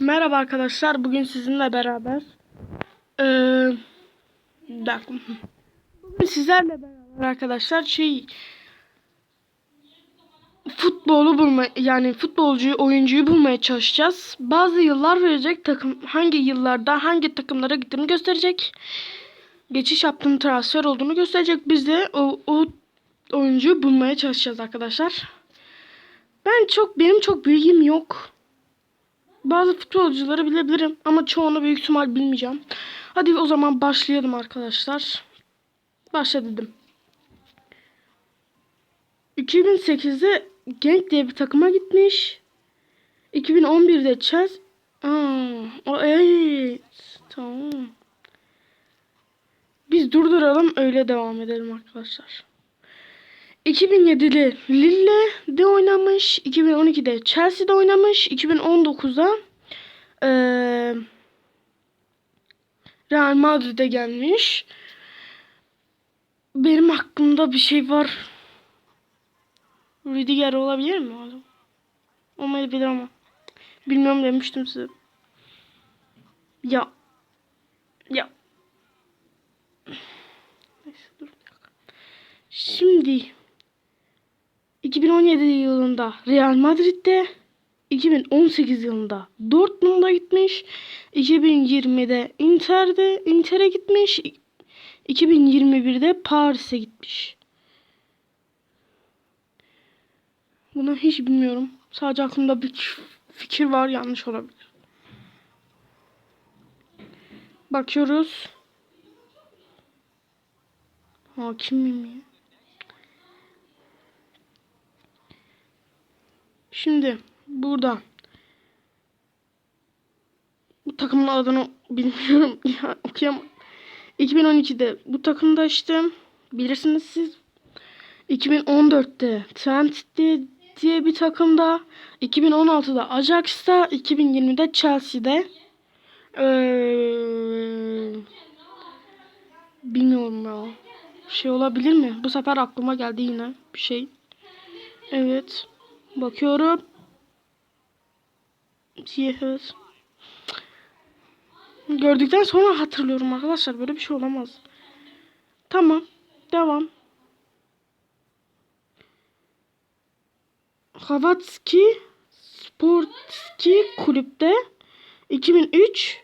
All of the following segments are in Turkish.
Merhaba arkadaşlar. Bugün sizinle beraber dakika. Bugün sizlerle beraber arkadaşlar şey futbolu bulma yani futbolcuyu oyuncuyu bulmaya çalışacağız. Bazı yıllar verecek takım hangi yıllarda hangi takımlara gittiğini gösterecek. Geçiş yaptığını transfer olduğunu gösterecek. Biz de o, o oyuncuyu bulmaya çalışacağız arkadaşlar. Ben çok benim çok bilgim yok. Bazı futbolcuları bilebilirim ama çoğunu büyük ihtimal bilmeyeceğim. Hadi o zaman başlayalım arkadaşlar. Başla dedim. 2008'de Genk diye bir takıma gitmiş. 2011'de Chelsea... Aa, evet. Tamam. Biz durduralım öyle devam edelim arkadaşlar. 2007'de Lille'de oynamış. 2012'de Chelsea'de oynamış. 2019'da eee Real Madrid'e gelmiş. Benim aklımda bir şey var. Rüdiger olabilir mi oğlum? Olmayabilir ama. Bilmiyorum demiştim size. Ya. Ya. Neyse dur. Şimdi 2017 yılında Real Madrid'de 2018 yılında Dortmund'a gitmiş. 2020'de Inter'de Inter'e gitmiş. 2021'de Paris'e gitmiş. Bunu hiç bilmiyorum. Sadece aklımda bir fikir var. Yanlış olabilir. Bakıyoruz. Hakim miyim ya? Şimdi burada bu takımın adını bilmiyorum ya okuyamam. 2012'de bu takımda işte bilirsiniz siz 2014'te Trent diye, diye bir takımda 2016'da Ajax'ta 2020'de Chelsea'de ee, bilmiyorum ya şey olabilir mi? Bu sefer aklıma geldi yine bir şey. Evet. Bakıyorum. Yes. Gördükten sonra hatırlıyorum arkadaşlar. Böyle bir şey olamaz. Tamam. Devam. Havatski Sportski kulüpte 2003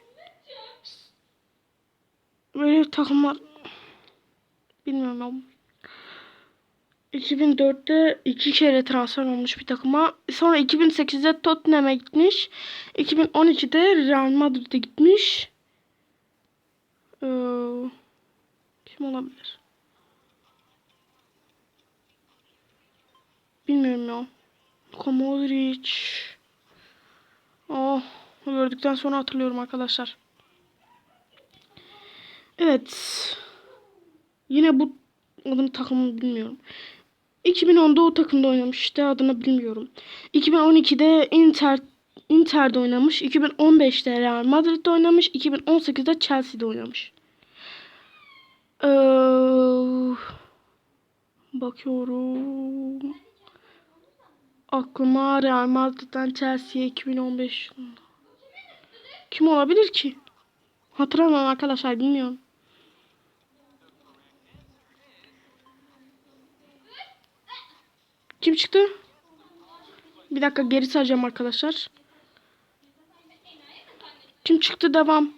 böyle takımlar bilmiyorum 2004'te iki kere transfer olmuş bir takıma. Sonra 2008'de Tottenham'a gitmiş. 2012'de Real Madrid'e gitmiş. Ee, kim olabilir? Bilmiyorum ya. Luka Modric. Oh, gördükten sonra hatırlıyorum arkadaşlar. Evet. Yine bu adını takımını bilmiyorum. 2010'da o takımda oynamış işte adını bilmiyorum. 2012'de Inter Inter'de oynamış. 2015'te Real Madrid'de oynamış. 2018'de Chelsea'de oynamış. Ee, bakıyorum. Aklıma Real Madrid'den Chelsea'ye 2015 yılında. Kim olabilir ki? Hatırlamam arkadaşlar bilmiyorum. Kim çıktı? Bir dakika geri saracağım arkadaşlar. Kim çıktı devam.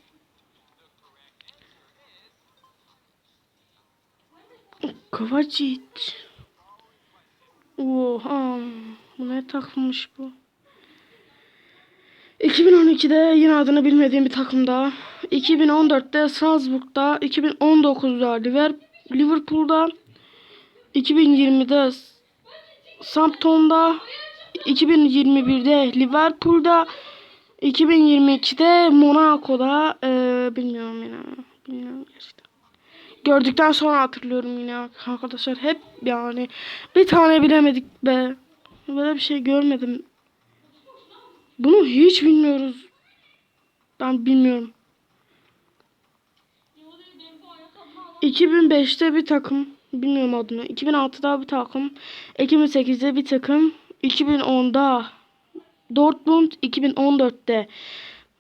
Kovacic. Oha. Bu ne takılmış bu? 2012'de yine adını bilmediğim bir takımda. 2014'te Salzburg'da. 2019'da Liverpool'da. 2020'de Southampton'da 2021'de Liverpool'da 2022'de Monaco'da ee, bilmiyorum yine bilmiyorum gerçekten. Gördükten sonra hatırlıyorum yine arkadaşlar hep yani bir tane bilemedik be. Böyle bir şey görmedim. Bunu hiç bilmiyoruz. Ben bilmiyorum. 2005'te bir takım bilmiyorum adını. 2006'da bir takım, 2008'de bir takım, 2010'da Dortmund 2014'te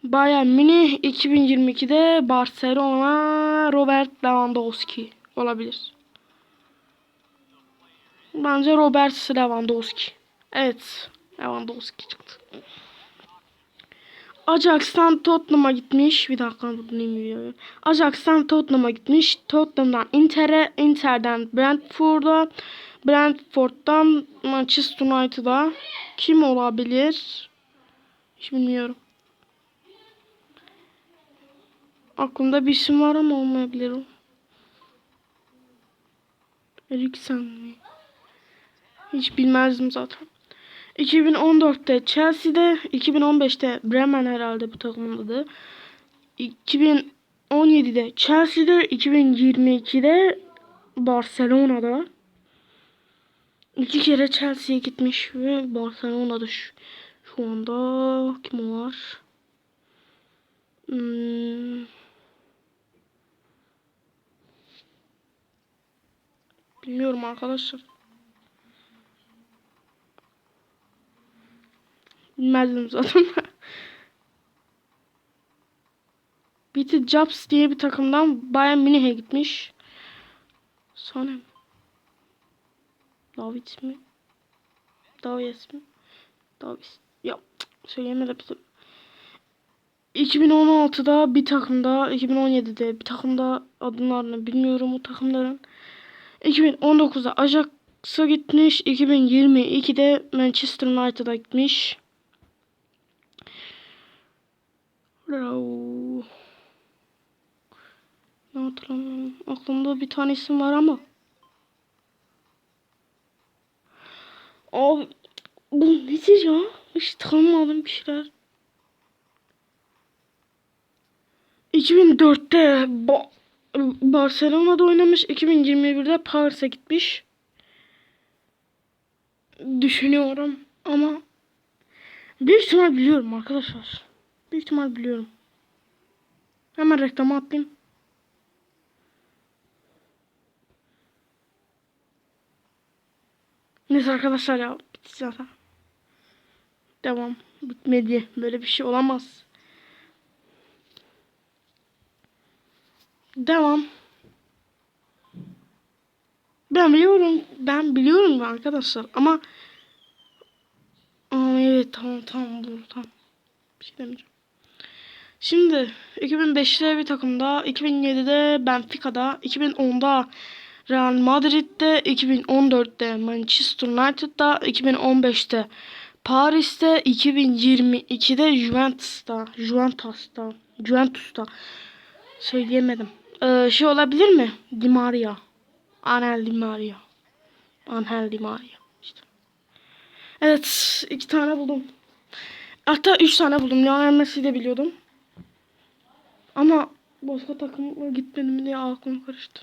Bayern Münih 2022'de Barcelona Robert Lewandowski olabilir. Bence Robert Lewandowski. Evet. Lewandowski çıktı. Ajax'tan Tottenham'a gitmiş. Bir dakika bunu videoyu. Ajax'tan Tottenham'a gitmiş. Tottenham'dan Inter'e, Inter'den Brentford'a, Brentford'dan Manchester United'a. Kim olabilir? Hiç bilmiyorum. Aklımda bir isim var ama olmayabilir o. Eriksen mi? Hiç bilmezdim zaten. 2014'te Chelsea'de, 2015'te Bremen herhalde bu takımın adı. 2017'de Chelsea'de, 2022'de Barcelona'da. İki kere Chelsea'ye gitmiş ve Barcelona'da şu, şu anda kim var? Hmm. Bilmiyorum arkadaşlar. Bilmezdim zaten. Biti Jobs diye bir takımdan Bayern Münih'e gitmiş. Sonra David mi? Davies mi? Davies. Ya söyleyemedim. 2016'da bir takımda, 2017'de bir takımda adlarını bilmiyorum o takımların. 2019'da Ajax'a gitmiş, 2022'de Manchester United'a gitmiş. Bravo. Ne hatırlamıyorum. Aklımda bir tane isim var ama. Abi bu nedir ya? Hiç tanımadım bir şeyler. 2004'te ba Barcelona'da oynamış. 2021'de Paris'e gitmiş. Düşünüyorum ama büyük ihtimal biliyorum arkadaşlar. Büyük ihtimal biliyorum. Hemen reklama atlayayım. Neyse arkadaşlar ya bitti zaten. Devam. Bitmedi. Böyle bir şey olamaz. Devam. Ben biliyorum. Ben biliyorum arkadaşlar ama Aa, evet tamam tamam dur tamam. Bir şey demeyeceğim. Şimdi 2005'te bir takımda, 2007'de Benfica'da, 2010'da Real Madrid'de, 2014'te Manchester United'da, 2015'te Paris'te, 2022'de Juventus'ta, Juventus'ta, Juventus'ta söyleyemedim. Ee, şey olabilir mi? Di Maria. Angel Di Maria. Angel Di Maria. İşte. Evet, iki tane buldum. Hatta üç tane buldum. Lionel Messi'yi de biliyordum. Ama başka takıma gitmedi mi diye aklım karıştı.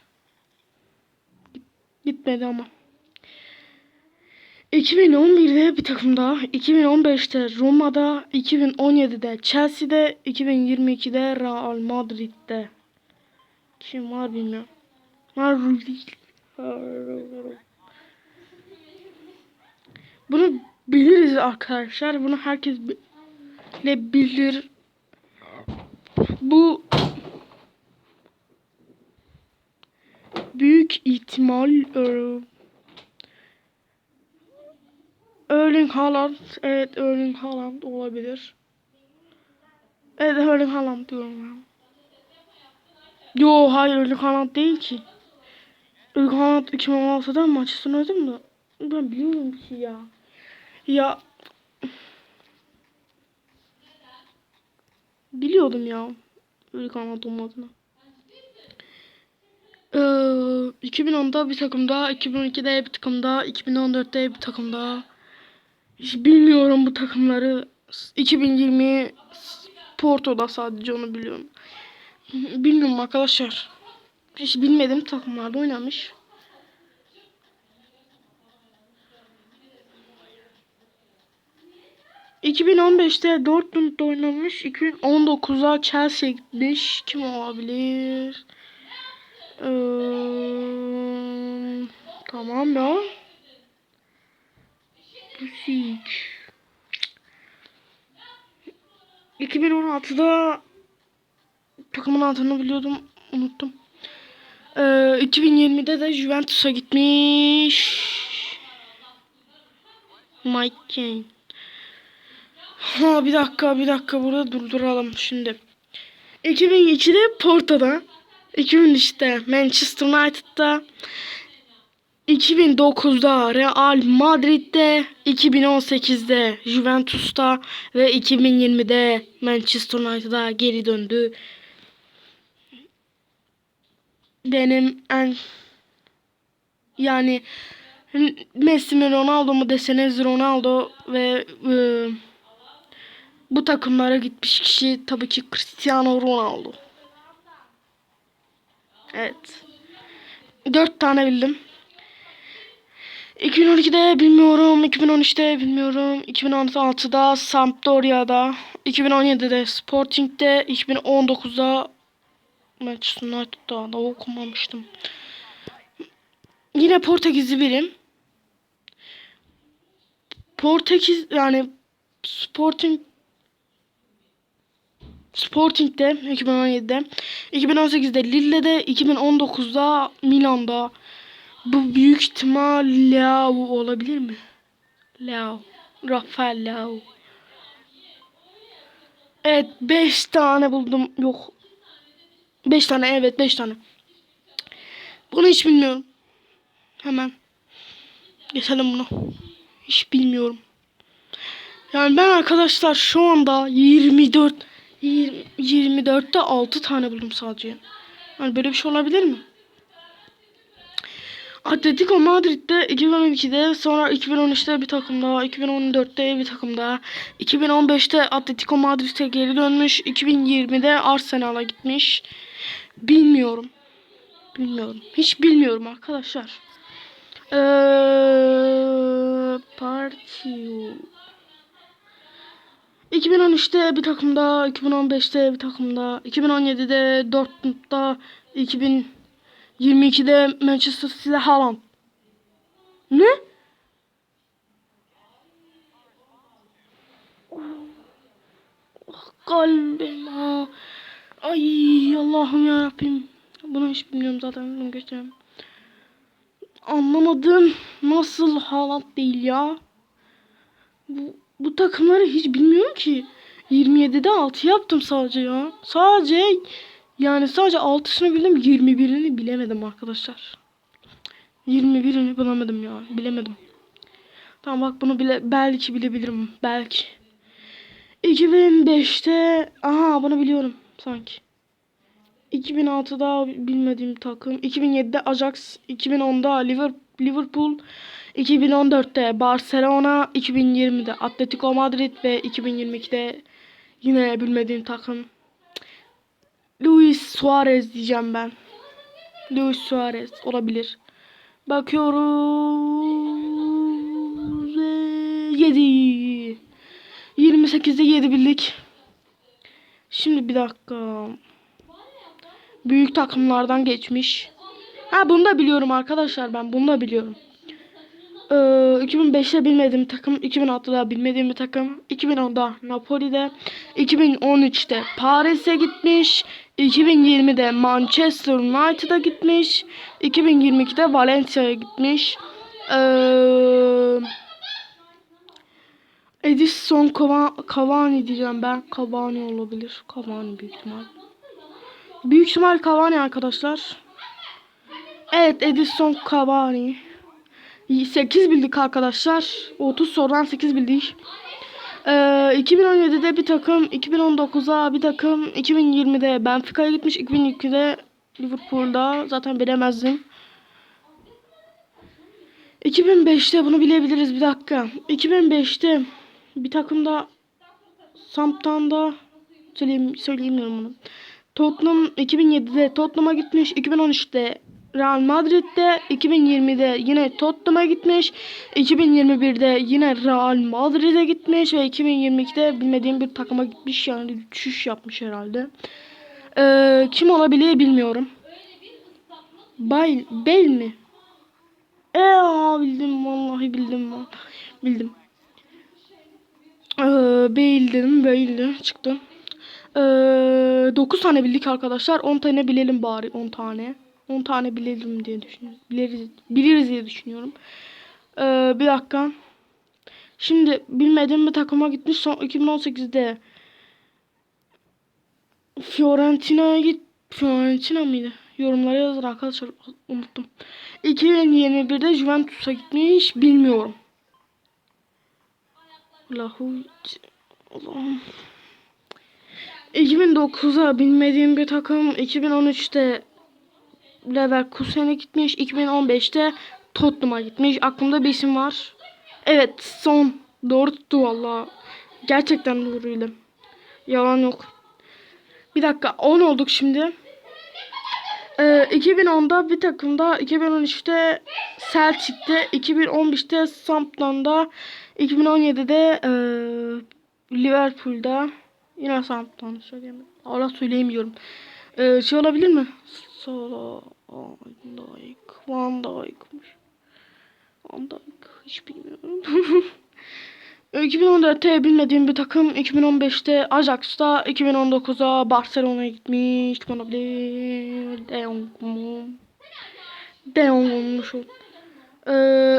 Gitmedi ama. 2011'de bir takımda, 2015'te Roma'da, 2017'de Chelsea'de, 2022'de Real Madrid'de. Kim var bilmiyorum. Bunu biliriz arkadaşlar. Bunu herkes bile bilir. Bu büyük ihtimal e, Erling Haaland. Evet Erling Haaland olabilir. Evet Erling Haaland diyorum ben. Yo hayır Erling Haaland değil ki. Erling Haaland 2016'da Manchester United'da Ben biliyorum ki ya. Ya biliyordum ya. Erling Haaland olmadığını. Ee, 2010'da bir takımda, 2012'de bir takımda, 2014'te bir takımda. Hiç bilmiyorum bu takımları. 2020 Porto'da sadece onu biliyorum. Bilmiyorum arkadaşlar. Hiç bilmediğim takımlarda oynamış. ...2015'te Dortmund'da oynamış. 2019'a Chelsea gitmiş. Kim olabilir? Ee, tamam ya. Pusik. 2016'da takımın adını biliyordum. Unuttum. Ee, 2020'de de Juventus'a gitmiş. Mike Kane. Ha bir dakika bir dakika burada durduralım şimdi. 2002'de Porto'da. 2003'te Manchester United'da. 2009'da Real Madrid'de, 2018'de Juventus'ta ve 2020'de Manchester United'a geri döndü. Benim en yani Messi mi Ronaldo mu deseniz Ronaldo ve e, bu takımlara gitmiş kişi tabii ki Cristiano Ronaldo. Evet. Dört tane bildim. 2012'de bilmiyorum, 2013'te bilmiyorum, 2016'da Sampdoria'da, 2017'de Sporting'de, 2019'da Manchester United'da da okumamıştım. Yine Portekizli birim. Portekiz yani Sporting Sporting'de 2017'de, 2018'de Lille'de, 2019'da Milan'da. Bu büyük ihtimal Leao olabilir mi? Leao. Rafael Leao. Evet 5 tane buldum. Yok. 5 tane evet 5 tane. Bunu hiç bilmiyorum. Hemen. Geçelim bunu. Hiç bilmiyorum. Yani ben arkadaşlar şu anda 24 20, 24'te 6 tane buldum sadece. Yani böyle bir şey olabilir mi? Atletico Madrid'de 2012'de sonra 2013'te bir takım daha, 2014'te bir takım daha, 2015'te Atletico Madrid'e geri dönmüş, 2020'de Arsenal'a gitmiş. Bilmiyorum. Bilmiyorum. Hiç bilmiyorum arkadaşlar. Eee Partio. 2013'te bir takımda, 2015'te bir takımda, 2017'de Dortmund'da, 2022'de Manchester City'de Haaland. Ne? Oh, kalbim ha. Ay Allah'ım ya Rabbim. Bunu hiç bilmiyorum zaten. Bunu geçeceğim. Anlamadım. Nasıl Haaland değil ya? Bu, bu takımları hiç bilmiyorum ki. 27'de 6 yaptım sadece ya. Sadece yani sadece 6'sını bildim 21'ini bilemedim arkadaşlar. 21'ini bulamadım ya. Bilemedim. Tamam bak bunu bile belki bilebilirim. Belki. 2005'te aha bunu biliyorum sanki. 2006'da bilmediğim takım. 2007'de Ajax. 2010'da Liverpool. 2014'te Barcelona. 2020'de Atletico Madrid ve 2022'de yine bilmediğim takım. Luis Suarez diyeceğim ben. Luis Suarez olabilir. Bakıyoruz. 7. 28'de 7 bildik. Şimdi bir dakika. Büyük takımlardan geçmiş. Ha bunu da biliyorum arkadaşlar ben bunu da biliyorum. Ee, 2005'te bilmediğim takım, 2006'da bilmediğim bir takım, 2010'da Napoli'de, 2013'te Paris'e gitmiş, 2020'de Manchester United'a gitmiş, 2022'de Valencia'ya gitmiş. Ee, Edison Cava- Cavani diyeceğim ben. Cavani olabilir. Cavani büyük ihtimal. Büyük ihtimal Cavani arkadaşlar. Evet Edison Cavani. 8 bildik arkadaşlar. 30 sorudan 8 bildik. Ee, 2017'de bir takım, 2019'a bir takım, 2020'de Benfica'ya gitmiş, 2002'de Liverpool'da zaten bilemezdim. 2005'te bunu bilebiliriz bir dakika. 2005'te bir takımda Sampdown'da söyleyeyim, söyleyemiyorum bunu. Tottenham 2007'de Tottenham'a gitmiş. 2013'te Real Madrid'de 2020'de yine Tottenham'a gitmiş. 2021'de yine Real Madrid'e gitmiş ve 2022'de bilmediğim bir takıma gitmiş yani düşüş yapmış herhalde. Ee, kim olabilir bilmiyorum. Bay Bel mi? Eee bildim vallahi bildim vallahi bildim. Ee, Bale dedim. Bale çıktı. Ee, 9 tane bildik arkadaşlar. 10 tane bilelim bari. 10 tane. 10 tane bilelim diye düşünüyorum. Biliriz, biliriz diye düşünüyorum. Ee, bir dakika. Şimdi bilmediğim bir takıma gitmiş. Son 2018'de Fiorentina'ya git. Fiorentina mıydı? Yorumlara yazın arkadaşlar. Unuttum. 2021'de Juventus'a gitmiş. Bilmiyorum. Allahu Allah'ım. 2009'a bilmediğim bir takım 2013'te Leverkusen'e gitmiş. 2015'te Tottenham'a gitmiş. Aklımda bir isim var. Evet son. Doğru tuttu valla. Gerçekten doğruydu. Yalan yok. Bir dakika 10 olduk şimdi. Ee, 2010'da bir takımda, 2013'te Celtic'te, 2015'te Southampton'da, 2017'de e, Liverpool'da yine Southampton'u söyleyeyim. Allah söyleyemiyorum. Ee, şey olabilir mi? Solo Van Dijk, Van Dijk'mış. Van Dijk hiç bilmiyorum. 2014'te bilmediğim bir takım 2015'te Ajax'ta 2019'a Barcelona'ya gitmiş. Kim olabilir? De Jong mu? De olmuş o. Ee,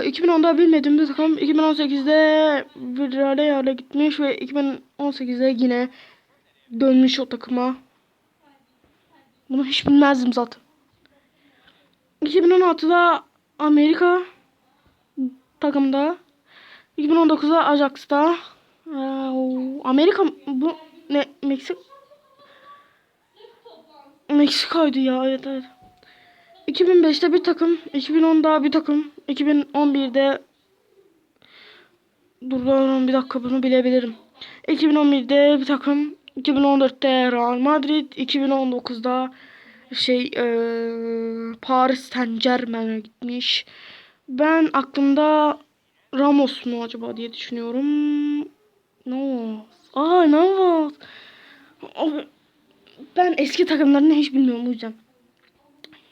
2010'da bilmediğim bir takım 2018'de Villarreal'e gitmiş ve 2018'de yine dönmüş o takıma. Bunu hiç bilmezdim zaten. 2016'da Amerika takımda 2019'da Ajax'ta Ee, Amerika bu ne Meksik Meksika'ydı ya evet evet. 2005'te bir takım, 2010'da bir takım, 2011'de Dur dur, bir dakika bunu bilebilirim. 2011'de bir takım, 2014'te Real Madrid, 2019'da şey eee Paris Saint Germain'e gitmiş. Ben aklımda Ramos mu acaba diye düşünüyorum. Navas. Aa Navas. Ben eski takımlarını hiç bilmiyorum o yüzden.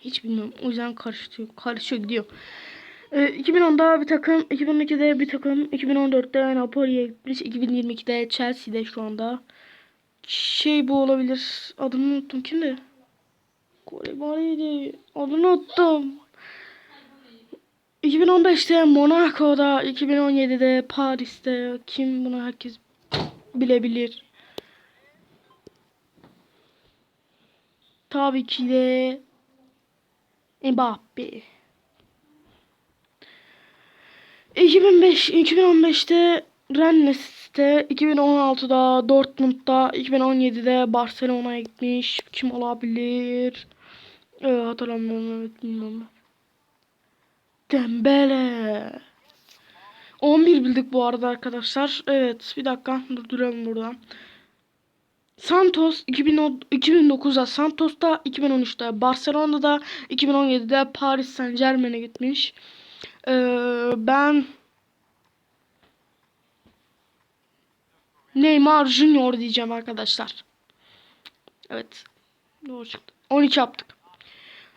Hiç bilmiyorum. O yüzden karışıyor. Karışıyor gidiyor. Ee, 2010'da bir takım, 2012'de bir takım, 2014'te Napoli'ye gitmiş, 2022'de Chelsea'de şu anda. Şey bu olabilir. Adını unuttum. Kimdi? Kolibali'ydi. Adını unuttum. 2015'te Monaco'da, 2017'de Paris'te kim bunu herkes bilebilir. Tabii ki de Mbappe. 2005 2015'te Rennes'te, 2016'da Dortmund'da, 2017'de Barcelona'ya gitmiş. Kim olabilir? Ee, hatırlamıyorum evet bilmiyorum. Dembele. 11 bildik bu arada arkadaşlar. Evet bir dakika durduralım burada. Santos 2010 2009'da Santos'ta 2013'te Barcelona'da 2017'de Paris Saint Germain'e gitmiş. Ee, ben Neymar Junior diyeceğim arkadaşlar. Evet. Doğru çıktı. 12 yaptık.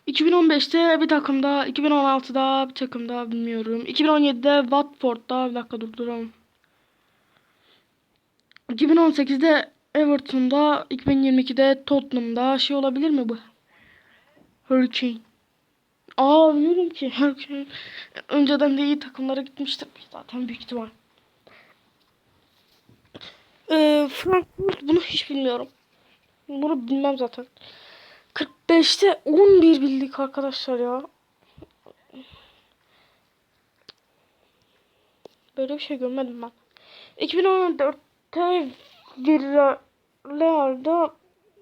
2015'te bir takımda, 2016'da bir takımda bilmiyorum. 2017'de Watford'da bir dakika durduralım. 2018'de Everton'da, 2022'de Tottenham'da şey olabilir mi bu? Hurricane. Aa biliyorum ki Hurricane. Önceden de iyi takımlara gitmiştim zaten büyük ihtimal. Ee, Frankfurt bunu hiç bilmiyorum. Bunu bilmem zaten. 45'te 11 bildik arkadaşlar ya. Böyle bir şey görmedim ben. 2014'te Villarreal'da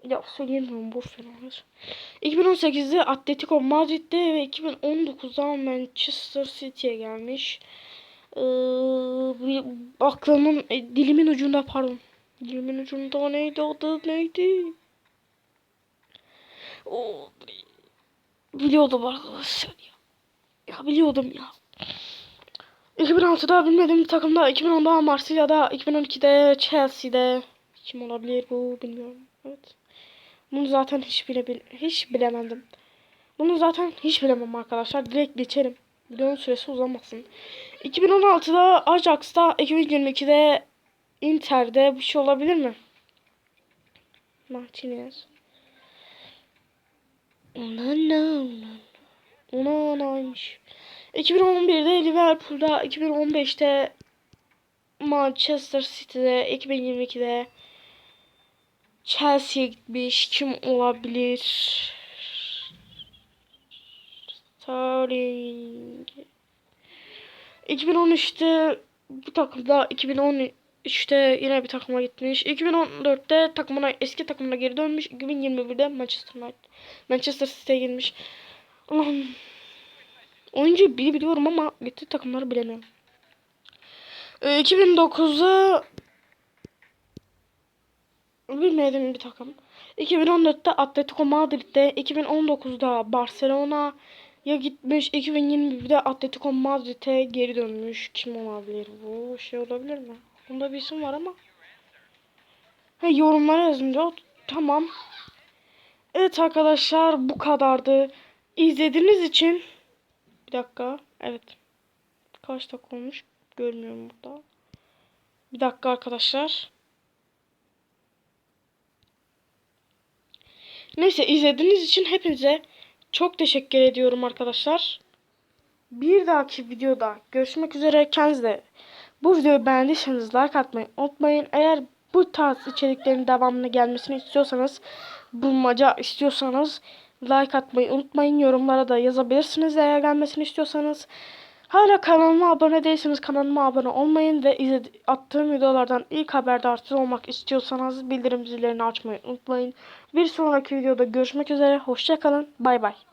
ya söyleyemiyorum boş ver onlar. 2018'de Atletico Madrid'de ve 2019'da Manchester City'ye gelmiş. Ee, aklımın e, dilimin ucunda pardon. Dilimin ucunda neydi adı neydi? O biliyordum arkadaşlar ya. Ya biliyordum ya. 2006'da bilmediğim bir takımda, 2010'da Marsilya'da, 2012'de Chelsea'de kim olabilir bu bilmiyorum. Evet. Bunu zaten hiç bile bil- hiç bilemedim. Bunu zaten hiç bilemem arkadaşlar. Direkt geçelim. Videonun süresi uzamasın. 2016'da Ajax'ta, 2022'de Inter'de bir şey olabilir mi? Martinez. Onana Onana'ymış. 2011'de Liverpool'da, 2015'te Manchester City'de, 2022'de Chelsea'ye gitmiş. Kim olabilir? Sterling. 2013'te bu takımda 2013'te yine bir takıma gitmiş. 2014'te takımına eski takımına geri dönmüş. 2021'de Manchester United Manchester City'ye girmiş. Allah'ım. Oyuncu biri biliyorum ama gitti takımları bilemiyorum. Ee, 2009'da bilmediğim bir takım. 2014'te Atletico Madrid'de, 2019'da Barcelona'ya gitmiş, 2021'de Atletico Madrid'e geri dönmüş. Kim olabilir bu? Şey olabilir mi? Bunda bir isim var ama. Ha, yorumlara yazınca tamam. Evet arkadaşlar bu kadardı. İzlediğiniz için bir dakika. Evet. Kaç dakika olmuş? Görmüyorum burada. Bir dakika arkadaşlar. Neyse izlediğiniz için hepinize çok teşekkür ediyorum arkadaşlar. Bir dahaki videoda görüşmek üzere. Kendinize bu videoyu beğendiyseniz like atmayı unutmayın. Eğer bu tarz içeriklerin devamını gelmesini istiyorsanız bulmaca istiyorsanız like atmayı unutmayın. Yorumlara da yazabilirsiniz eğer gelmesini istiyorsanız. Hala kanalıma abone değilseniz kanalıma abone olmayın ve izledi- attığım videolardan ilk haberdar olmak istiyorsanız bildirim zillerini açmayı unutmayın. Bir sonraki videoda görüşmek üzere. Hoşçakalın. Bay bay.